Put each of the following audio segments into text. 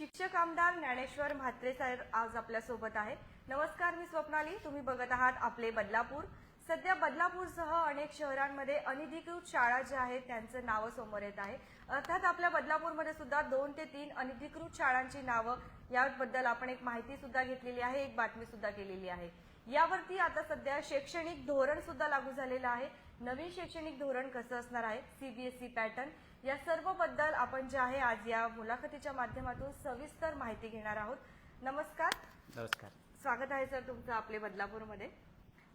शिक्षक आमदार ज्ञानेश्वर म्हात्रे साहेब आज आपल्यासोबत आहे नमस्कार मी स्वप्नाली. तुम्ही बघत आहात आपले बदलापूर. सध्या बदलापूरसह अनेक शहरांमध्ये अनधिकृत शाळा ज्या आहेत त्यांचं नावं समोर येत आहे. अर्थात आपल्या बदलापूरमध्ये सुद्धा दोन ते तीन अनधिकृत शाळांची नावं याबद्दल आपण एक माहिती सुद्धा घेतलेली आहे एक बातमी सुद्धा केलेली आहे. यावरती आता सध्या शैक्षणिक धोरण सुद्धा लागू झालेलं आहे. नवीन शैक्षणिक धोरण कसं असणार आहे? CBSE pattern. या सर्वबद्दल आपण जे आहे आज या मुलाखतीच्या माध्यमातून सविस्तर माहिती घेणार आहोत. नमस्कार. नमस्कार. स्वागत आहे सर तुमचं आपले बदलापूरमध्ये.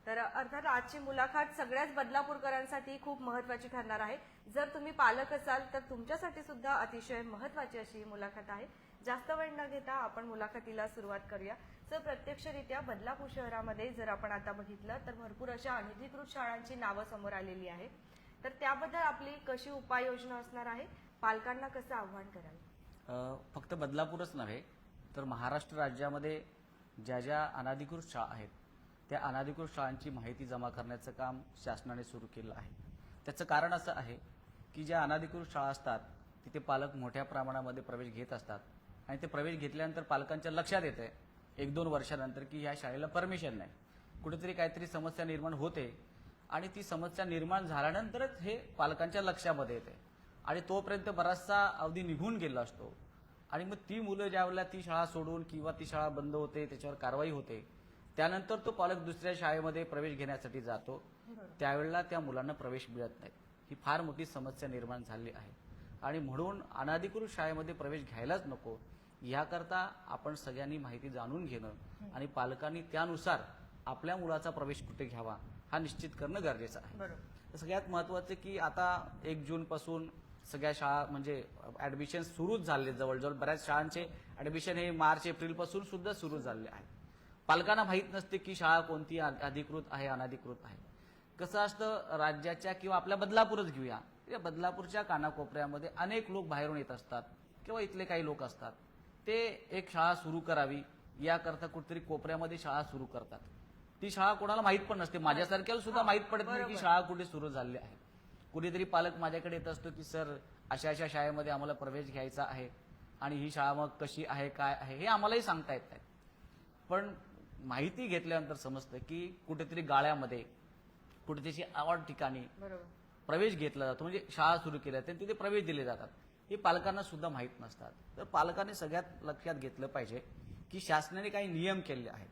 तर अर्थात आजची मुलाखत सगळ्याच बदलापूरकरांसाठी खूप महत्वाची ठरणार आहे. जर तुम्ही पालक असाल तर तुमच्यासाठी सुद्धा अतिशय महत्वाची अशी ही मुलाखत आहे. जास्त वेळ न घेता आपण मुलाखतीला सुरुवात करूया. सर प्रत्यक्षरित्या बदलापूर शहरामध्ये जर आपण आता बघितलं तर भरपूर अशा अनधिकृत शाळांची नावं समोर आलेली आहे. तर त्याबद्दल आपली कशी उपाययोजना असणार आहे? पालकांना कसं आव्हान कराल? फक्त बदलापूरच नव्हे तर महाराष्ट्र राज्यामध्ये ज्या ज्या अनाधिकृत शाळा आहेत त्या अनाधिकृत शाळांची माहिती जमा करण्याचं काम शासनाने सुरू केलं आहे. त्याचं कारण असं आहे की ज्या अनाधिकृत शाळा असतात तिथे पालक मोठ्या प्रमाणामध्ये प्रवेश घेत असतात आणि ते प्रवेश घेतल्यानंतर पालकांच्या लक्षात येतं एक दोन वर्षानंतर की ह्या शाळेला परमिशन नाही. कुठेतरी काहीतरी समस्या निर्माण होते आणि ती समस्या निर्माण झाल्यानंतरच हे पालकांच्या लक्षामध्ये येते. आणि तोपर्यंत बराचसा अवधी निघून गेला असतो. आणि मग ती मुलं ज्यावेळेला ती शाळा सोडून किंवा ती शाळा बंद होते त्याच्यावर कारवाई होते त्यानंतर तो पालक दुसऱ्या शाळेमध्ये प्रवेश घेण्यासाठी जातो. त्यावेळेला त्या मुलांना प्रवेश मिळत नाही. ही फार मोठी समस्या निर्माण झाली आहे. आणि म्हणून अनाधिकृत शाळेमध्ये प्रवेश घ्यायलाच नको. याकरता आपण सगळ्यांनी माहिती जाणून घेणं आणि पालकांनी त्यानुसार आपल्या मुलाचा प्रवेश कुठे घ्यावा हा निश्चित करणं गरजेचं आहे. सगळ्यात महत्वाचं की आता एक जून पासून सगळ्या शाळा म्हणजे ऍडमिशन सुरूच झाले जवळजवळ. बऱ्याच शाळांचे ऍडमिशन हे मार्च एप्रिलपासून सुद्धा सुरू झाले आहे पालकांना माहीत नसते की शाळा कोणती अधिकृत आहे अनधिकृत आहे. कसं असतं राज्याच्या किंवा आपल्या बदलापूरच घेऊया. या बदलापूरच्या कानाकोपऱ्यामध्ये अनेक लोक बाहेरून येत असतात किंवा इथले काही लोक असतात. ते एक शाळा सुरू करावी याकरता कुठेतरी कोपऱ्यामध्ये शाळा सुरू करतात. ती शाळा कोणाला माहीत पण नसते. माझ्यासारख्याला सुद्धा माहीत पडत नाही की शाळा कुठे सुरू झाली आहे. कुठेतरी पालक माझ्याकडे येत असतो की सर अशा अशा शाळेमध्ये आम्हाला प्रवेश घ्यायचा आहे आणि ही शाळा मग कशी आहे काय आहे? हे आम्हालाही सांगता येत नाही. पण माहिती घेतल्यानंतर समजतं की कुठेतरी गाळ्यामध्ये कुठेतरी आवड ठिकाणी प्रवेश घेतला जातो. म्हणजे शाळा सुरू केल्या जातात तिथे प्रवेश दिले जातात. हे पालकांना सुद्धा माहीत नसतात. तर पालकांनी सगळ्यात लक्षात घेतलं पाहिजे की शासनाने काही नियम केले आहेत.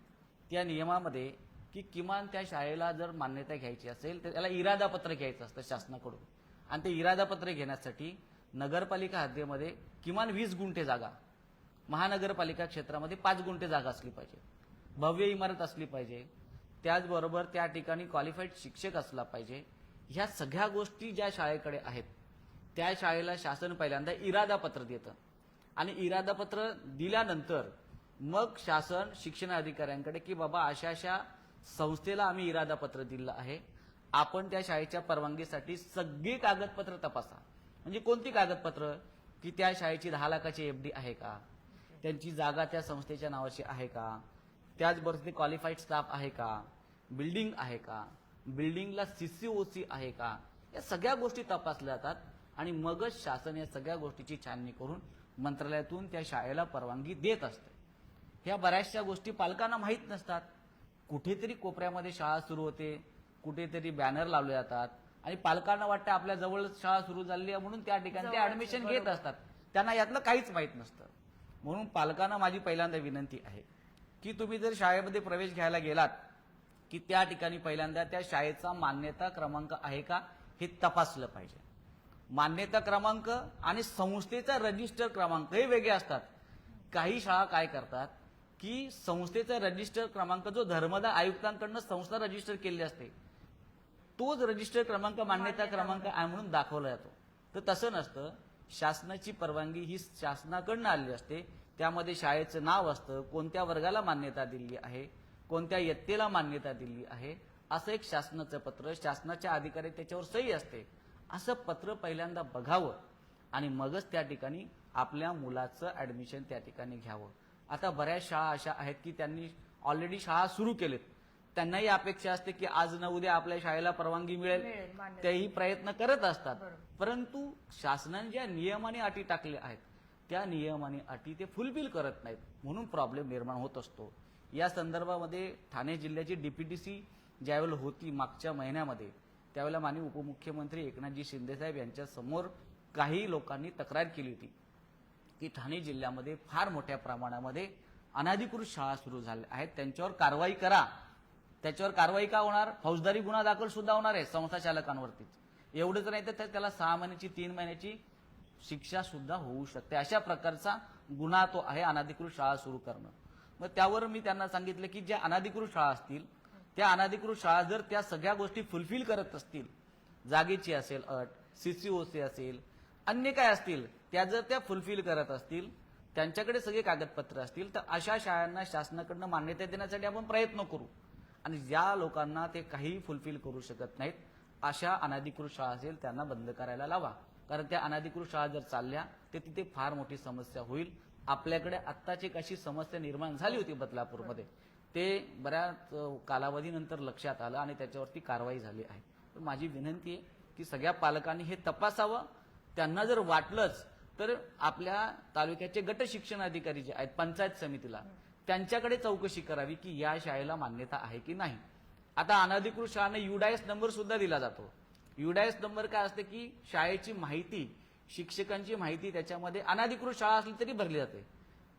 त्या नियमामध्ये की किमान त्या शाळेला जर मान्यता घ्यायची असेल तर त्याला इरादापत्र घ्यायचं असतं शासनाकडून. आणि ते इरादापत्र घेण्यासाठी नगरपालिका हद्दीमध्ये किमान वीस गुंठे जागा महानगरपालिका क्षेत्रामध्ये पाच गुंठे जागा असली पाहिजे. भव्य इमारत असली पाहिजे. त्याचबरोबर त्या ठिकाणी क्वालिफाईड शिक्षक असला पाहिजे. ह्या सगळ्या गोष्टी ज्या शाळेकडे आहेत त्या शाळेला शासन पहिल्यांदा इरादापत्र देतं. आणि इरादापत्र दिल्यानंतर मग शासन शिक्षण अधिकाऱ्यांकडे की बाबा अशा अशा संस्थेला आम्ही इरादापत्र दिलं आहे. आपण त्या शाळेच्या परवानगीसाठी सगळी कागदपत्र तपासा. म्हणजे कोणती कागदपत्र? की त्या शाळेची दहा लाखाची एफडी आहे का? त्यांची जागा त्या संस्थेच्या नावाची आहे का? त्याचबरोबर क्वालिफाईड स्टाफ आहे का? बिल्डिंग आहे का? बिल्डिंगला सीसीओसी आहे का? या सगळ्या गोष्टी तपासल्या जातात आणि मगच शासन या सगळ्या गोष्टीची छाननी करून मंत्रालयातून त्या शाळेला परवानगी देत असते. ह्या बऱ्याचशा गोष्टी पालकांना माहीत नसतात. कुठेतरी कोपऱ्यामध्ये शाळा सुरू होते कुठेतरी बॅनर लावले जातात आणि पालकांना वाटतं आपल्या जवळ शाळा सुरू झाली आहे म्हणून त्या ठिकाणी ते ऍडमिशन घेत असतात. त्यांना यातलं काहीच माहीत नसतं. म्हणून पालकांना माझी पहिल्यांदा विनंती आहे की तुम्ही जर शाळेमध्ये प्रवेश घ्यायला गेलात की त्या ठिकाणी पहिल्यांदा त्या शाळेचा मान्यता क्रमांक आहे का हे तपासलं पाहिजे. मान्यता क्रमांक आणि संस्थेचा रजिस्टर क्रमांक हे वेगळे असतात. काही शाळा काय करतात की संस्थेचा रजिस्टर क्रमांक जो धर्मदा आयुक्तांकडनं संस्था रजिस्टर केलेली असते तोच रजिस्टर क्रमांक मान्यता क्रमांक आहे म्हणून दाखवला जातो. तर तसं नसतं. शासनाची परवानगी ही शासनाकडनं आलेली असते. त्यामध्ये शाळेचं नाव असतं. कोणत्या वर्गाला मान्यता दिली आहे? कोणत्या इयत्तेला मान्यता दिली आहे? असं एक शासनाचं पत्र शासनाच्या अधिकारी त्याच्यावर सही असते. असं पत्र पहिल्यांदा बघावं आणि मगच त्या ठिकाणी आपल्या मुलाचं ऍडमिशन त्या ठिकाणी घ्यावं. आता बऱ्याच शाळा अशा आहेत की त्यांनी ऑलरेडी शाळा सुरू केलेत. त्यांनाही अपेक्षा असते की आज न उद्या आपल्या शाळेला परवानगी मिळेल. तेही प्रयत्न करत असतात. परंतु शासनाने ज्या नियम आणि अटी टाकल्या आहेत त्या नियम आणि अटी ते फुलफिल करत नाहीत. म्हणून प्रॉब्लेम निर्माण होत असतो. या संदर्भामध्ये ठाणे जिल्ह्याची डीपीटीसी ज्यावेळेला होती मागच्या महिन्यामध्ये त्यावेळेला माननीय उपमुख्यमंत्री एकनाथजी शिंदेसाहेब यांच्या समोर काही लोकांनी तक्रार केली होती. की ठाणे जिल्ह्यामध्ये फार मोठ्या प्रमाणामध्ये अनाधिकृत शाळा सुरू झाल्या आहेत. त्यांच्यावर कारवाई करा. त्याच्यावर कारवाई का होणार? फौजदारी गुन्हा दाखल सुद्धा होणार आहे संस्था चालकांवरतीच. एवढंच नाही तर त्याला सहा महिन्याची तीन महिन्याची शिक्षा सुद्धा होऊ शकते. अशा प्रकारचा गुन्हा तो आहे अनाधिकृत शाळा सुरू करणं. मग त्यावर मी त्यांना सांगितलं की ज्या अनाधिकृत शाळा असतील त्या अनाधिकृत शाळा जर त्या सगळ्या गोष्टी फुलफिल करत असतील जागेची असेल अट सीसीओसी असेल अन्य काय असतील त्या जर त्या फुलफिल करत असतील त्यांच्याकडे सगळे कागदपत्र असतील तर अशा शाळांना शासनाकडनं मान्यता देण्यासाठी आपण प्रयत्न करू. आणि ज्या लोकांना ते काही फुलफिल करू शकत नाहीत अशा अनाधिकृत शाळा असेल त्यांना बंद करायला लावा. कारण त्या अनाधिकृत शाळा जर चालल्या तर तिथे फार मोठी समस्या होईल. आपल्याकडे आत्ताची एक अशी समस्या निर्माण झाली होती बदलापूरमध्ये. ते बऱ्याच कालावधीनंतर लक्षात आलं आणि त्याच्यावरती कारवाई झाली आहे. तर माझी विनंती आहे की सगळ्या पालकांनी हे तपासावं. त्यांना जर वाटलंच तर आपल्या तालुक्याचे गट शिक्षण अधिकारी जे आहेत पंचायत समितीला त्यांच्याकडे चौकशी करावी की या शाळेला मान्यता आहे की नाही. आता अनधिकृत शाळांना युडायस नंबर सुद्धा दिला जातो. युडायस नंबर काय असते की शाळेची माहिती शिक्षकांची माहिती त्याच्यामध्ये अनधिकृत शाळा असली तरी भरली जाते.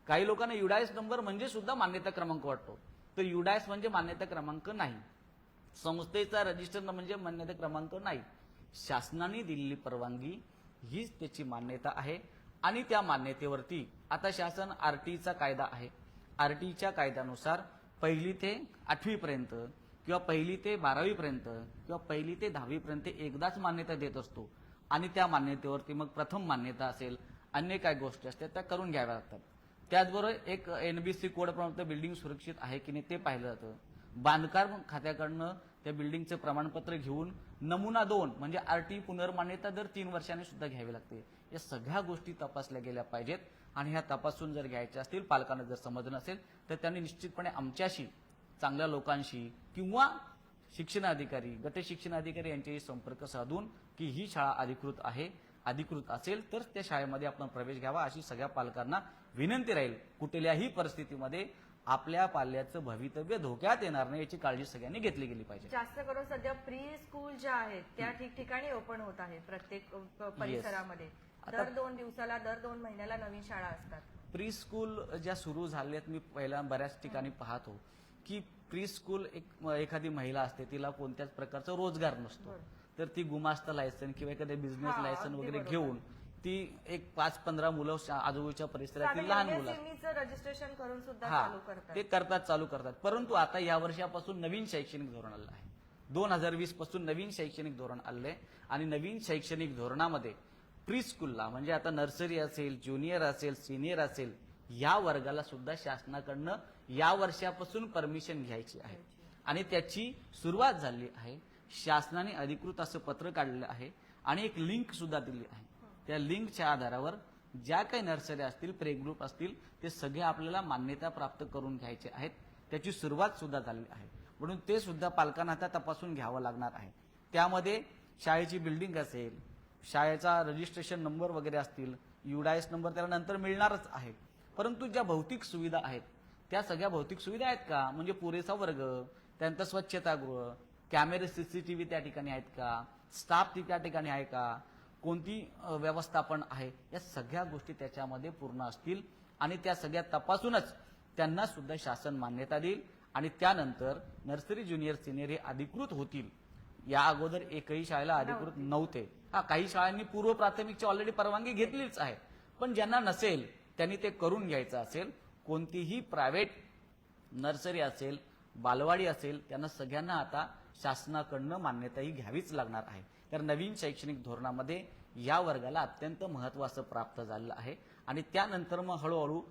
काही लोकांना युडायस नंबर म्हणजे सुद्धा मान्यता क्रमांक वाटतो. तर युडायस म्हणजे मान्यता क्रमांक नाही. संस्थेचा रजिस्टर म्हणजे मान्यता क्रमांक नाही. शासनाने दिलेली परवानगी हीच त्याची मान्यता आहे. आणि त्या मान्यतेवरती आता शासन आर टीचा कायदा आहे. आर टीच्या कायद्यानुसार पहिली ते आठवीपर्यंत किंवा पहिली ते बारावीपर्यंत किंवा पहिली ते दहावीपर्यंत एकदाच मान्यता देत असतो. आणि त्या मान्यतेवरती मग प्रथम मान्यता असेल अन्य काय गोष्टी असतात त्या करून घ्याव्या लागतात. त्याचबरोबर एक एनबीसी कोड प्रमाणे बिल्डिंग सुरक्षित आहे की नाही ते पाहिलं जातं. बांधकाम खात्याकडनं त्या बिल्डिंगचं प्रमाणपत्र घेऊन नमुना दोन म्हणजे आरटी पुनर्मान्यता दर तीन वर्षांनी सुद्धा घ्यावी लागते. या सगळ्या गोष्टी तपासल्या गेल्या पाहिजेत आणि ह्या तपासून जर घ्यायच्या असतील पालकांना जर समजलं नसेल तर त्यांनी निश्चितपणे आमच्याशी चांगल्या लोकांशी किंवा शिक्षण अधिकारी गट शिक्षण अधिकारी यांच्याशी संपर्क साधून की ही शाळा अधिकृत आहे अधिकृत असेल तर त्या शाळेमध्ये आपण प्रवेश घ्यावा अशी सगळ्या पालकांना विनंती राहील. कुठल्याही परिस्थितीमध्ये आपल्या पाल्याचं भवितव्य धोक्यात येणार नाही याची काळजी सगळ्यांनी घेतली गेली पाहिजे. जास्त करून सध्या प्री स्कूल ज्या आहेत त्या ठिकठिकाणी ओपन होत आहे प्रत्येक परिसरामध्ये. दर दोन दिवसाला दर दोन महिन्याला नवीन शाळा असतात. प्री स्कूल ज्या सुरू झाल्यात मी पहिल्या बऱ्याच ठिकाणी पाहतो की प्री स्कूल एक एखादी महिला असते तिला कोणत्याच प्रकारचा रोजगार नसतो. तर ती गुमास्ता लायसन किंवा एखाद्या बिझनेस लायसन वगैरे. घेऊन ती एक पाच पंधरा मुलं शा- आजूबाजूच्या परिसरातील लहान मुलं. असतात. रजिस्ट्रेशन करून सुद्धा चालू करतात. ते करतात चालू करतात. परंतु आता या वर्षापासून नवीन शैक्षणिक धोरण आलं आहे. दोन हजार वीसपासून नवीन शैक्षणिक धोरण आलंय आणि नवीन शैक्षणिक धोरणामध्ये प्री स्कूलला म्हणजे आता नर्सरी असेल ज्युनियर असेल सिनियर असेल या वर्गाला सुद्धा शासनाकडनं या वर्षापासून परमिशन घ्यायची आहे. आणि त्याची सुरुवात झाली आहे. शासनाने अधिकृत असं पत्र काढलेलं आहे आणि एक लिंक सुद्धा दिली आहे. त्या लिंकच्या आधारावर ज्या काही नर्सरी असतील प्रे ग्रुप असतील ते सगळे आपल्याला मान्यता प्राप्त करून घ्यायचे आहेत. त्याची सुरुवात सुद्धा झालेली आहे. म्हणून ते सुद्धा पालकांना आता तपासून घ्यावं लागणार आहे. त्यामध्ये शाळेची बिल्डिंग असेल शाळेचा रजिस्ट्रेशन नंबर वगैरे असतील युडायस नंबर त्याला नंतर मिळणारच आहे. परंतु ज्या भौतिक सुविधा आहेत त्या सगळ्या भौतिक सुविधा आहेत का? म्हणजे पुरेसा वर्ग त्यानंतर स्वच्छतागृह कॅमेरे सीसीटीव्ही त्या ठिकाणी आहेत का? स्टाफ त्या ठिकाणी आहे का? कोणती व्यवस्थापन आहे या सगळ्या गोष्टी त्याच्यामध्ये पूर्ण असतील. आणि त्या सगळ्या तपासूनच त्यांना सुद्धा शासन मान्यता देईल. आणि त्यानंतर नर्सरी ज्युनियर सिनियर हे अधिकृत होतील. या अगोदर एकही शाळेला अधिकृत नव्हते. हा काही शाळांनी पूर्व प्राथमिकची ऑलरेडी परवानगी घेतलीच आहे. पण ज्यांना नसेल त्यांनी ते करून घ्यायचं असेल कोणतीही प्रायव्हेट नर्सरी असेल बालवाडी असेल त्यांना सगळ्यांना आता शासनाकडनं मान्यताही घ्यावीच लागणार आहे. कारण नवीन शैक्षणिक धोरणामध्ये या वर्गाला अत्यंत महत्त्व असं प्राप्त झालेलं आहे. आणि त्यानंतर मग हळूहळू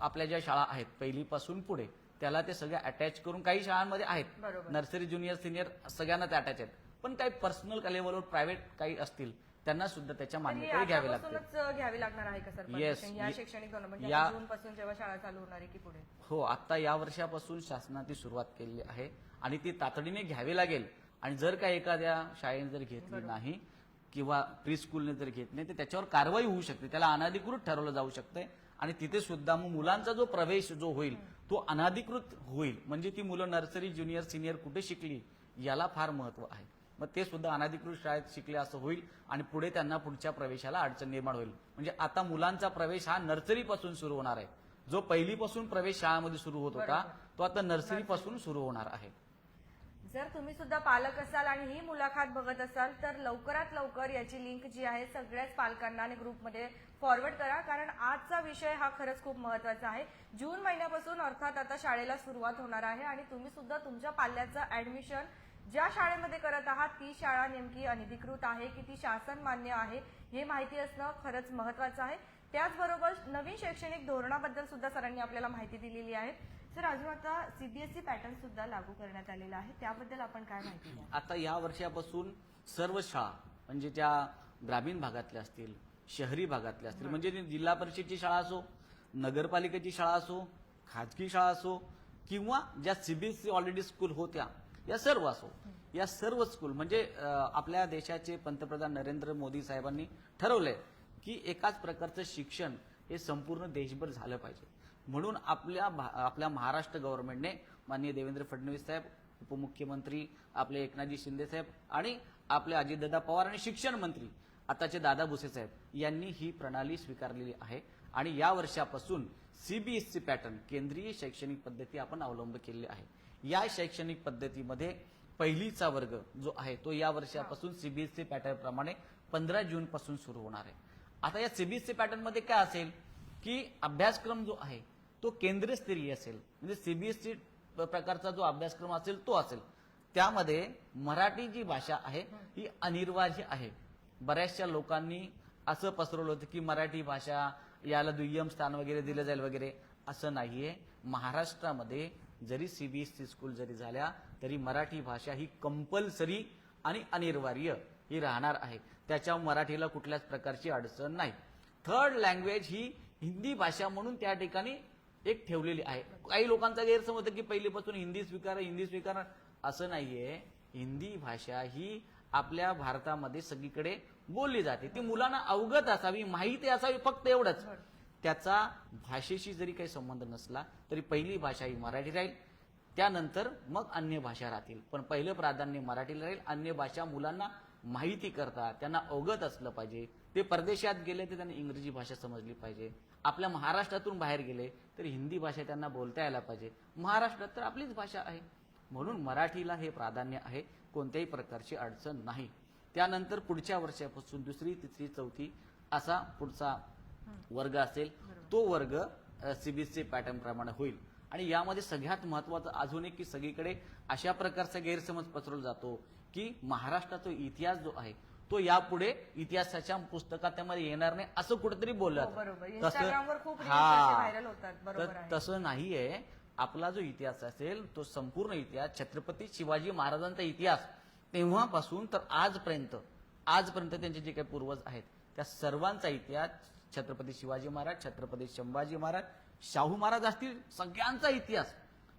आपल्या ज्या शाळा आहेत पहिलीपासून पुढे त्याला ते सगळे अटॅच करून काही शाळांमध्ये आहेत. नर्सरी ज्युनियर सिनियर सगळ्यांना ते अटॅच आहेत. पण काही पर्सनल लेवलवर प्रायव्हेट काही असतील त्यांना सुद्धा त्याच्या तर मान्यता घ्यावी लागते घ्यावी लागणार आहे का सर. परमिशन या शैक्षणिक धोरण म्हणजे या- जून पासून जेव्हा शाळा चालू होणार आहे की पुढे? हो आता या वर्षापासून शासनाने सुरुवात केलेली आहे आणि ती तातडीने घ्यावी लागेल. आणि जर का एखाद्या शाळेने जर घेतली नाही किंवा प्री स्कूलने जर घेत नाही तर त्याच्यावर कारवाई होऊ शकते. त्याला अनधिकृत ठरवलं जाऊ शकतंय. आणि तिथे सुद्धा मग मुलांचा जो प्रवेश जो होईल तो अनधिकृत होईल. म्हणजे ती मुलं नर्सरी ज्युनियर सिनियर कुठे शिकली याला फार महत्त्व आहे. मग ते सुद्धा अनधिकृत शाळेत शिकले असं होईल आणि पुढे त्यांना पुढच्या प्रवेशाला अडचण निर्माण होईल. म्हणजे आता मुलांचा प्रवेश हा नर्सरी पासून सुरू होणार आहे. जो पहिलीपासून प्रवेश शाळामध्ये सुरू होत होता तो आता नर्सरी. पासून सुरू होणार आहे. जर तुम्ही सुद्धा पालक असाल आणि ही मुलाखत बघत असाल तर लवकरात लवकर याची लिंक जी आहे सगळ्याच पालकांना आणि ग्रुपमध्ये फॉरवर्ड करा. कारण आजचा विषय हा खरंच खूप महत्त्वाचा आहे. जून महिन्यापासून अर्थात आता शाळेला सुरुवात होणार आहे आणि तुम्ही सुद्धा तुमच्या पाल्याचं ऍडमिशन ज्या शाळेमध्ये करत आहात ती शाळा नेमकी अनधिकृत आहे की ती शासन मान्य आहे हे माहिती असणं खरंच महत्वाचं आहे. त्याचबरोबर नवीन शैक्षणिक धोरणाबद्दल सुद्धा सरांनी आपल्याला माहिती दिलेली आहे. सर अजून आता सीबीएसई पॅटर्न सुद्धा लागू करण्यात आलेला आहे. त्याबद्दल आपण काय माहिती द्या आता या वर्षापासून सर्व शाळा म्हणजे त्या ग्रामीण भागातल्या असतील शहरी भागातल्या असतील म्हणजे जिल्हा परिषदची शाळा असो नगरपालिकेची शाळा असो खाजगी शाळा असो किंवा ज्या सीबीएसई ऑलरेडी स्कूल होत्या या सर्व असो या सर्व स्कूल म्हणजे आपल्या देशाचे पंतप्रधान नरेंद्र मोदी साहेबांनी ठरवलंय की एकाच प्रकारचं शिक्षण हे संपूर्ण देशभर झालं पाहिजे. म्हणून आपल्या भा- आपल्या महाराष्ट्र गव्हर्नमेंटने माननीय देवेंद्र फडणवीस साहेब उपमुख्यमंत्री आपले एकनाथजी शिंदे साहेब आणि आपले अजितदादा पवार आणि शिक्षण मंत्री आताचे दादा भुसे साहेब यांनी ही प्रणाली स्वीकारलेली आहे. आणि या वर्षापासून सीबीएसई पॅटर्न केंद्रीय शैक्षणिक पद्धती आपण अवलंब केलेली आहे. या शैक्षणिक पद्धतीमध्ये पहिलीचा वर्ग जो आहे तो या वर्षापासून सीबीएसई पॅटर्न प्रमाणे पंधरा जून पासून सुरू होणार आहे. आता या सीबीएसई पॅटर्नमध्ये काय असेल की अभ्यासक्रम जो आहे तो केंद्रस्तरीय असेल म्हणजे सीबीएसई प्रकारचा जो अभ्यासक्रम असेल तो असेल. त्यामध्ये मराठी जी भाषा आहे ही अनिवार्य आहे. बऱ्याचशा लोकांनी असं पसरवलं होतं की मराठी भाषा याला दुय्यम स्थान वगैरे दिलं जाईल वगैरे. असं नाहीये. महाराष्ट्रामध्ये जरी सीबीएसई स्कूल जरी झाल्या तरी मराठी भाषा ही कंपल्सरी आणि अनिवार्य ही राहणार आहे. त्याच्या मराठीला कुठल्याच प्रकारची अडचण नाही. थर्ड लँग्वेज ही हिंदी भाषा म्हणून त्या ठिकाणी एक ठेवलेली आहे. काही लोकांचा गैरसमज की पहिलीपासून हिंदी स्वीकार हिंदी स्वीकार. असं नाहीये. हिंदी भाषा ही आपल्या भारतामध्ये सगळीकडे बोलली जाते. ती मुलांना अवगत असावी माहिती असावी फक्त एवढंच. त्याचा भाषेशी जरी काही संबंध नसला तरी पहिली भाषा ही मराठी राहील. त्यानंतर मग अन्य भाषा राहतील. पण पहिलं प्राधान्य मराठीला राहील. अन्य भाषा मुलांना माहिती करता त्यांना अवगत असलं पाहिजे. ते परदेशात गेले तर त्यांना इंग्रजी भाषा समजली पाहिजे. आपल्या महाराष्ट्रातून बाहेर गेले तर हिंदी भाषा त्यांना बोलता यायला पाहिजे. महाराष्ट्रात तर आपलीच भाषा आहे. म्हणून मराठीला हे प्राधान्य आहे. कोणत्याही प्रकारची अडचण नाही. त्यानंतर पुढच्या वर्षापासून दुसरी तिसरी चौथी असा पुढचा वर्ग असेल. तो वर्ग सीबीएसई पॅटर्न प्रमाणे होईल. आणि यामध्ये सगळ्यात महत्वाचं अजून एक की सगळीकडे अशा प्रकारचा गैरसमज पसरवला जातो की महाराष्ट्राचा इतिहास जो आहे तो यापुढे इतिहासाच्या पुस्तकात त्यामध्ये येणार नाही असं कुठेतरी बोललं हो, हा. तसं नाहीये. आपला जो इतिहास असेल तो संपूर्ण इतिहास छत्रपती शिवाजी महाराजांचा इतिहास तेव्हापासून तर आजपर्यंत आजपर्यंत त्यांचे जे काही पूर्वज आहेत त्या सर्वांचा इतिहास छत्रपती शिवाजी महाराज छत्रपती संभाजी महाराज शाहू महाराज असतील सगळ्यांचा इतिहास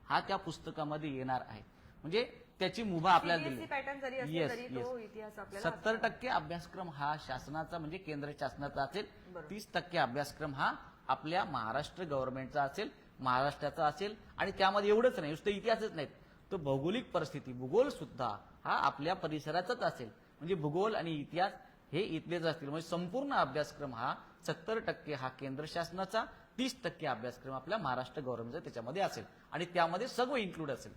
हा त्या पुस्तकामध्ये येणार आहे. म्हणजे त्याची मुभा आपल्याला सीबीएसई पॅटर्न जरी दिली. असेल येस तरी तो येस इतिहास आपल्याला सत्तर टक्के अभ्यासक्रम हा शासनाचा म्हणजे केंद्र शासनाचा असेल. बरोबर. तीस टक्के अभ्यासक्रम हा आपल्या महाराष्ट्र गव्हर्नमेंटचा असेल महाराष्ट्राचा असेल आणि त्यामध्ये एवढंच नाही नुसतं इतिहासच नाहीत. तर भौगोलिक परिस्थिती भूगोल सुद्धा हा आपल्या परिसराचाच असेल. म्हणजे भूगोल आणि इतिहास हे इथलेच असतील. म्हणजे संपूर्ण अभ्यासक्रम हा सत्तर टक्के हा केंद्र शासनाचा तीस टक्के अभ्यासक्रम आपल्या महाराष्ट्र गव्हर्नमेंटचा त्याच्यामध्ये असेल. आणि त्यामध्ये सगळं इन्क्लूड असेल.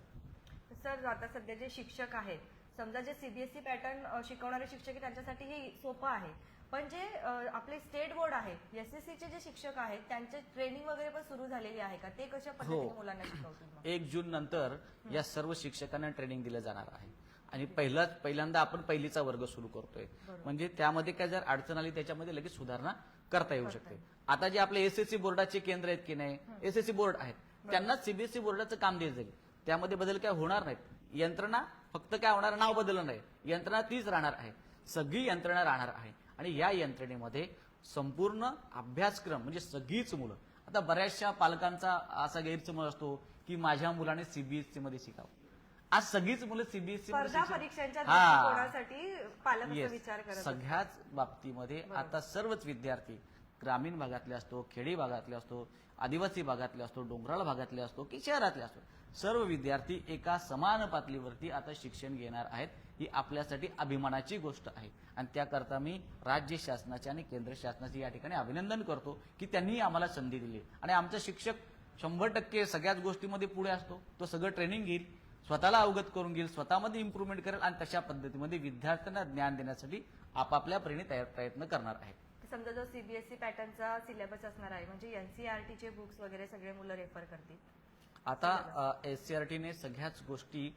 सर आता सध्या जे शिक्षक आहेत समजा जे सीबीएसई पॅटर्न शिकवणारे शिक्षक आहेत त्यांच्यासाठी हे सोपं आहे. पण जे आपले स्टेट बोर्ड आहेत एसएससीचे जे शिक्षक आहेत त्यांचे ट्रेनिंग वगैरे पण सुरू झालेली आहे का? ते कशा पद्धतीने हो. मुलांना शिकवतील? एक जून नंतर या सर्व शिक्षकांना ट्रेनिंग दिलं जाणार आहे. आणि पहिलाच पहिल्यांदा आपण पहिलीचा वर्ग सुरू करतोय. म्हणजे त्यामध्ये काय जर अडचण आली त्याच्यामध्ये लगेच सुधारणा करता येऊ शकते. आता जे आपले एसएससी बोर्डाचे केंद्र आहेत की नाही? एसएससी बोर्ड आहेत. त्यांना सीबीएसई बोर्डाचं काम दिलं जाईल. त्यामध्ये बदल काय होणार नाहीत. यंत्रणा फक्त काय होणार नाव बदललं नाही यंत्रणा तीच राहणार आहे. सगळी यंत्रणा राहणार आहे. आणि या यंत्रणेमध्ये संपूर्ण अभ्यासक्रम म्हणजे सगळीच मुलं. आता बऱ्याचशा पालकांचा असा गैरसमज असतो की माझ्या मुलाने सीबीएसई मध्ये शिकावं. आज सगळीच मुलं सीबीएसई परीक्षांच्या. सगळ्याच बाबतीमध्ये आता सर्वच विद्यार्थी ग्रामीण भागातले असतो खेडी भागातले असतो आदिवासी भागातले असतो डोंगराळ भागातले असतो की शहरातले असतो. सर्व विद्यार्थी एका समान पातळीवरती आता शिक्षण घेणार आहेत ही आपल्यासाठी अभिमानाची गोष्ट आहे. आणि त्याकरता मी राज्य शासनाचे आणि केंद्र शासनाचे या ठिकाणी अभिनंदन करतो की त्यांनी आम्हाला संधी दिली. आणि आमचा शिक्षक शंभर टक्के सगळ्याच गोष्टीमध्ये पुढे असतो. तो सगळं ट्रेनिंग घेईल स्वतःला अवगत करून घेईल स्वतःमध्ये इम्प्रूव्हमेंट करेल आणि तशा पद्धतीमध्ये विद्यार्थ्यांना ज्ञान देण्यासाठी आपापल्या परीने प्रयत्न करणार आहे. समजा जो सीबीएसई पॅटर्नचा सिलेबस असणार आहे म्हणजे एनसीआरटीचे बुक्स वगैरे सगळे मुलं रेफर करतील. आता एस सी आर टीने सगळ्याच गोष्टी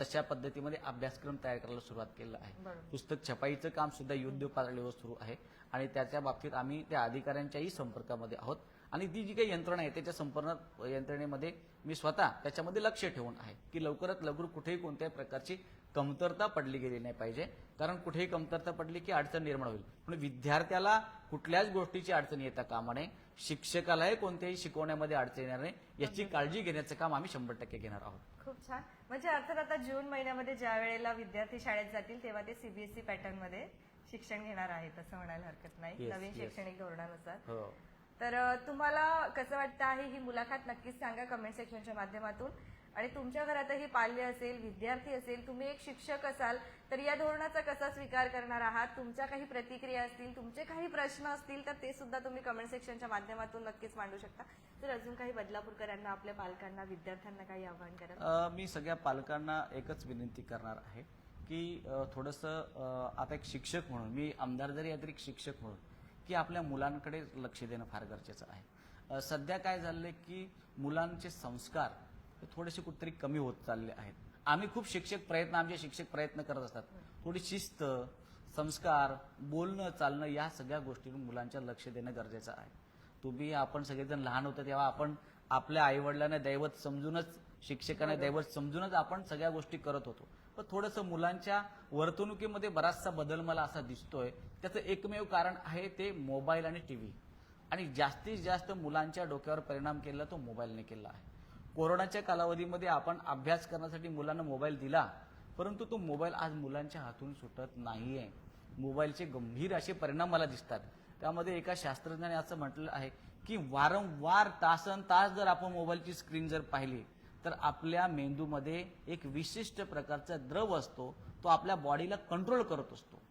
तशा पद्धतीमध्ये अभ्यासक्रम तयार करायला सुरुवात केलं आहे. पुस्तक छपाईचं काम सुद्धा युद्ध पातळीवर सुरू आहे आणि त्याच्या बाबतीत आम्ही त्या अधिकाऱ्यांच्याही संपर्कामध्ये आहोत. आणि ती जी काही यंत्रणा आहे त्याच्या संपूर्ण यंत्रणेमध्ये मी स्वतः त्याच्यामध्ये लक्ष ठेवून आहे की लवकरात लवकर कुठेही कोणत्याही प्रकारची कमतरता पडली गेली नाही पाहिजे. कारण कुठेही कमतरता पडली की अडचण निर्माण होईल. पण विद्यार्थ्याला कुठल्याच गोष्टीची अडचण येता कामा नये. शिक्षकालाही कोणत्याही शिकवण्यामध्ये अडचण येणार नाही. याची काळजी घेण्याचं काम आम्ही शंभर टक्के घेणार आहोत. खूप छान. म्हणजे अर्थात आता जून महिन्यामध्ये ज्या वेळेला विद्यार्थी शाळेत जातील तेव्हा ते सीबीएसई पॅटर्नमध्ये शिक्षण घेणार आहेत असं म्हणायला हरकत नाही. नवीन. शैक्षणिक धोरणानुसार. हो. तर तुम्हाला कसं वाटतं आहे ही मुलाखत नक्कीच सांगा कमेंट सेक्शनच्या माध्यमातून. आणि तुमच्या घरातही पाल्य असेल विद्यार्थी असेल तुम्ही एक शिक्षक असाल तर या धोरणाचा कसा स्वीकार करणार आहात? तुमच्या काही प्रतिक्रिया असतील तुमचे काही प्रश्न असतील तर ते सुद्धा तुम्ही कमेंट सेक्शनच्या माध्यमातून नक्कीच मांडू शकता. तर अजून काही बदलापूरकरांना आपल्या पालकांना विद्यार्थ्यांना काही आव्हान करा. मी सगळ्या पालकांना एकच विनंती करणार आहे की थोडंसं आता एक शिक्षक म्हणून मी आमदार जरी अतिरिक्त शिक्षक म्हणून की आपल्या मुलांकडे लक्ष देणं फार गरजेचं आहे. सध्या काय झालंय की मुलांचे संस्कार थोडेसे कुठेतरी कमी होत चालले आहेत. आम्ही खूप शिक्षक प्रयत्न आमचे शिक्षक प्रयत्न करत असतात. थोडी शिस्त संस्कार बोलणं चालणं या सगळ्या गोष्टींवर मुलांच्या लक्ष देणं गरजेचं आहे. तुम्ही आपण सगळेजण लहान होतो तेव्हा आपण आपल्या आईवडिलांना दैवत समजूनच शिक्षकांना दैवत समजूनच आपण सगळ्या गोष्टी करत होतो. पण थोडंसं मुलांच्या वर्तणुकीमध्ये बराचसा बदल मला असा दिसतोय. त्याचं एकमेव कारण आहे ते मोबाईल आणि टीव्ही. आणि जास्तीत जास्त मुलांच्या डोक्यावर परिणाम केला तो मोबाईलने केला आहे. कोरोनाच्या कालावधीमध्ये आपण अभ्यास करण्यासाठी मुलांना मोबाईल दिला परंतु तो मोबाईल आज मुलांच्या हातून सुटत नाही आहे मोबाईलचे गंभीर असे परिणाम मला दिसतात. त्यामध्ये एका शास्त्रज्ञाने असं म्हटलं आहे की वारंवार तासन तास जर आपण मोबाईलची स्क्रीन जर पाहिली तर आपल्या मेंदूमध्ये एक विशिष्ट प्रकारचा द्रव असतो तो आपल्या बॉडीला कंट्रोल करत असतो.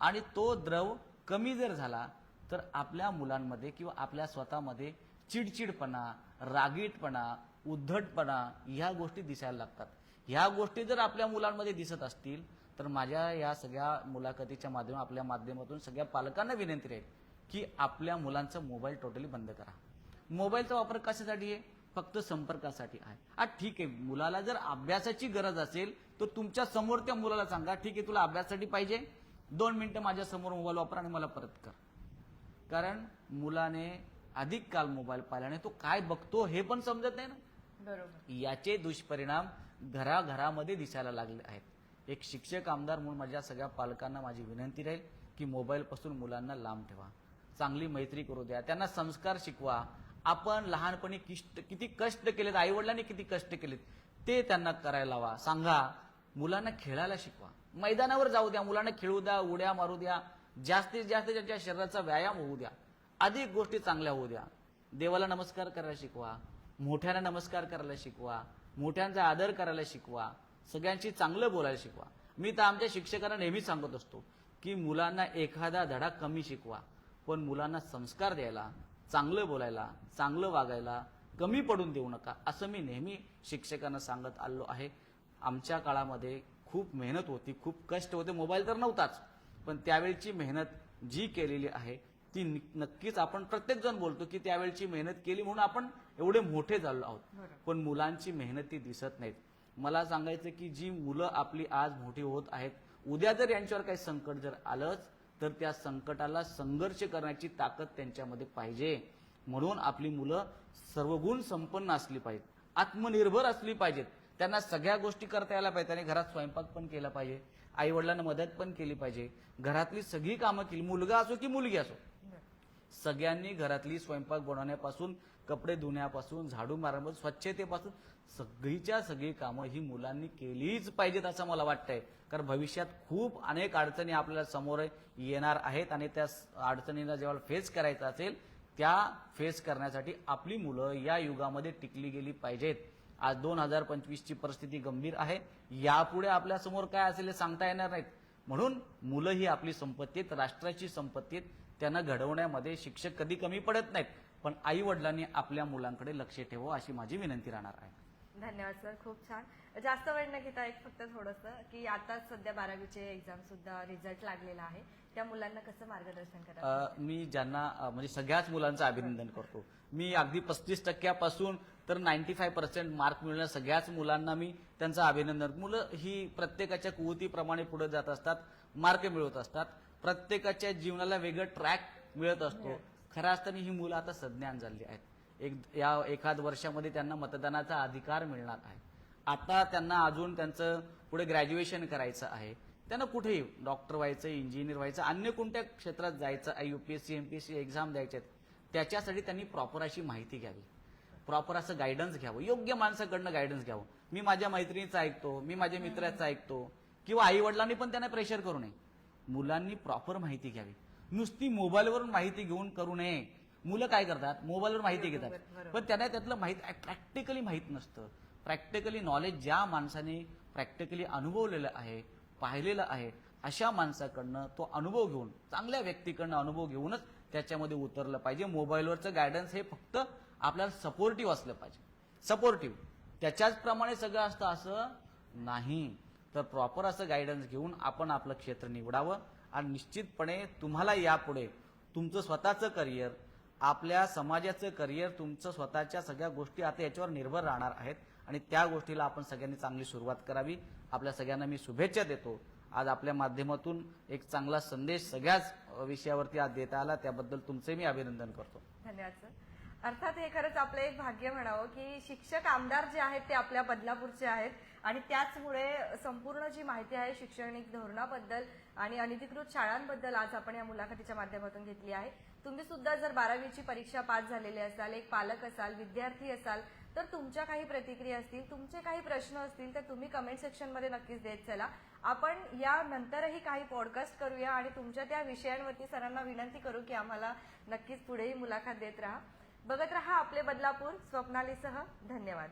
आणि तो द्रव कमी जर झाला तर आपल्या मुलांमध्ये किंवा आपल्या स्वतःमध्ये चिडचिडपणा रागीटपणा उद्धटपणा ह्या गोष्टी दिसायला लागतात. ह्या गोष्टी जर आपल्या मुलांमध्ये दिसत असतील तर माझ्या या सगळ्या मुलाखतीच्या माध्यम आपल्या माध्यमातून सगळ्या पालकांना विनंती राहील की आपल्या मुलांचा मोबाईल टोटली बंद करा. मोबाईलचा वापर कशासाठी आहे? फक्त संपर्कासाठी आहे. हा ठीक आहे. मुलाला जर अभ्यासाची गरज असेल तर तुमच्यासमोर त्या मुलाला सांगा ठीक आहे तुला अभ्यासासाठी पाहिजे. दोन मिनिटं माझ्यासमोर मोबाईल वापरा आणि मला परत कर. कारण मुलाने अधिक काल मोबाईल पाहिल्याने तो काय बघतो हे पण समजत नाही ना. बरोबर. याचे दुष्परिणाम घराघरामध्ये दिसायला लागले आहेत. एक शिक्षक आमदार म्हणून माझ्या सगळ्या पालकांना माझी विनंती राहील की मोबाईलपासून मुलांना लांब ठेवा. चांगली मैत्री करू द्या. त्यांना संस्कार शिकवा. आपण लहानपणी किष्ट किती कष्ट केलेत आईवडिलांनी किती कष्ट केलेत ते त्यांना करायला लावा. सांगा मुलांना खेळायला शिकवा. मैदानावर जाऊ द्या. मुलांना खेळू द्या उड्या मारू द्या. जास्तीत जास्त त्यांच्या शरीराचा व्यायाम होऊ द्या. अधिक गोष्टी चांगल्या होऊ द्या. देवाला नमस्कार करायला शिकवा. मोठ्यांना नमस्कार करायला शिकवा मोठ्यांचा आदर करायला शिकवा सगळ्यांशी चांगलं बोलायला शिकवा. मी तर आमच्या शिक्षकांना नेहमीच सांगत असतो की मुलांना एखादा धडा कमी शिकवा पण मुलांना संस्कार द्यायला चांगलं बोलायला चांगलं वागायला कमी पडून देऊ नका असं मी नेहमी शिक्षकांना सांगत आलो आहे. आमच्या काळामध्ये खूप मेहनत होती खूप कष्ट होते मोबाईल तर नव्हताच पण त्यावेळची मेहनत जी केलेली आहे ती नक्कीच आपण प्रत्येक जण बोलतो की त्यावेळची मेहनत केली म्हणून आपण एवढे मोठे झालो आहोत. पण मुलांची मेहनत दिसत नाहीत. मला सांगायचं की जी मुलं आपली आज मोठी होत आहेत उद्या जर यांच्यावर काही संकट जर आलंच तर त्या संकटाला संघर्ष करण्याची ताकद त्यांच्यामध्ये पाहिजे. म्हणून आपली मुलं सर्वगुण संपन्न असली पाहिजेत आत्मनिर्भर असली पाहिजेत. त्यांना सगळ्या गोष्टी करता यायला पाहिजे त्यांनी घरात स्वयंपाक पण केला पाहिजे आई वडिलांना मदत पण केली पाहिजे. घरातली सगळी कामं केली मुलगा असो की मुलगी असो. सगळ्यांनी घरातली स्वयंपाक बनवण्यापासून कपडे धुण्यापासून झाडू मारण्यापासून स्वच्छतेपासून सगळीच्या सगळी कामं ही मुलांनी केलीच पाहिजेत असं मला वाटतंय. कारण भविष्यात खूप अनेक अडचणी आपल्याला समोर येणार आहेत आणि त्या अडचणींना जेव्हा फेस करायचं असेल त्या फेस करण्यासाठी आपली मुलं या युगामध्ये टिकली गेली पाहिजेत. आज दोन हजार पंचवीसची परिस्थिती गंभीर आहे. यापुढे आपल्यासमोर काय असेल हे सांगता येणार नाहीत. म्हणून मुलं ही आपली संपत्ती आहेत राष्ट्राची संपत्ती आहेत. त्यांना घडवण्यामध्ये शिक्षक कधी कमी पडत नाहीत. पण आई वडिलांनी आपल्या मुलांकडे लक्ष ठेवावं अशी माझी विनंती राहणार आहे. धन्यवाद सर. खूप छान. जास्त वेळ न घेता एक फक्त थोडंसं की आता सध्या बारावीचे एक्झाम सुद्धा रिझल्ट लागलेला आहे. त्या मुलांना कसं मार्गदर्शन करा मी ज्यांना म्हणजे सगळ्याच मुलांचं अभिनंदन करतो. मी अगदी पस्तीस टक्क्यापासून तर नाईन्टी फाय पर्सेंट मार्क मिळणाऱ्या सगळ्याच मुलांना मी त्यांचं अभिनंदन. मुलं ही प्रत्येकाच्या कुवतीप्रमाणे पुढे जात असतात मार्क मिळवत असतात. प्रत्येकाच्या जीवनाला वेगळं ट्रॅक मिळत असतो. खऱ्या अर्थाने ही मुलं आता सज्ञान झाली आहेत. एक या एखाद वर्षामध्ये त्यांना मतदानाचा अधिकार मिळणार आहे. आता त्यांना अजून त्यांचं पुढे ग्रॅज्युएशन करायचं आहे. त्यांना कुठेही डॉक्टर व्हायचं इंजिनियर व्हायचं अन्य कोणत्या क्षेत्रात जायचं आहे युपीएससी एमपीएससी एक्झाम द्यायच्यात त्याच्यासाठी त्यांनी प्रॉपर अशी माहिती घ्यावी. प्रॉपर असं गायडन्स घ्यावं. योग्य माणसाकडनं गायडन्स घ्यावं. मी माझ्या मैत्रिणीचं ऐकतो मी माझ्या मित्राचं ऐकतो किंवा आई वडिलांनी पण त्यांना प्रेशर करू नये. मुलांनी प्रॉपर माहिती घ्यावी. नुसती मोबाईलवरून माहिती घेऊन करू नये. मुलं काय करतात? मोबाईलवर माहिती घेतात. पण त्यांना त्यातलं माहीत प्रॅक्टिकली माहीत नसतं. प्रॅक्टिकली नॉलेज ज्या माणसाने प्रॅक्टिकली अनुभवलेलं आहे पाहिलेलं आहे अशा माणसाकडनं तो अनुभव घेऊन चांगल्या व्यक्तीकडनं अनुभव घेऊनच त्याच्यामध्ये उतरलं पाहिजे. मोबाईलवरचं गायडन्स हे फक्त आपल्याला सपोर्टिव्ह असलं पाहिजे. सपोर्टिव्ह त्याच्याचप्रमाणे सगळं असतं असं नाही. तर प्रॉपर असं गायडन्स घेऊन आपण आपलं क्षेत्र निवडावं. आणि निश्चितपणे तुम्हाला यापुढे तुमचं स्वतःचं करिअर आपल्या समाजाचं करिअर तुमचं स्वतःच्या सगळ्या गोष्टी आता याच्यावर निर्भर राहणार आहेत. आणि त्या गोष्टीला आपण सगळ्यांनी चांगली सुरुवात करावी. आपल्या सगळ्यांना मी शुभेच्छा देतो. आज आपल्या माध्यमातून एक चांगला संदेश सगळ्याच विषयावरती आज देता आला. त्याबद्दल तुमचे मी अभिनंदन करतो. धन्यवाद सर. अर्थात हे खरंच आपलं एक भाग्य म्हणावं की शिक्षक आमदार जे आहेत ते आपल्या बदलापूरचे आहेत. आणि त्याचमुळे संपूर्ण जी माहिती आहे शैक्षणिक धोरणाबद्दल आणि अनधिकृत शाळांबद्दल आज आपण या मुलाखतीच्या माध्यमातून घेतली आहे. तुम्ही सुद्धा जर बारावीची परीक्षा पास झालेले असाल एक पालक असाल विद्यार्थी असाल तर तुमच्या काही प्रतिक्रिया असतील तुमचे काही प्रश्न असतील तर तुम्ही कमेंट सेक्शनमध्ये नक्कीच देत चला. आपण या नंतरही काही पॉडकास्ट करूया आणि तुमच्या त्या विषयांवरती सरांना विनंती करू की आम्हाला नक्कीच पुढेही मुलाखत देत राहा. बघत राहा आपले बदलापूर स्वप्नालीसह. धन्यवाद.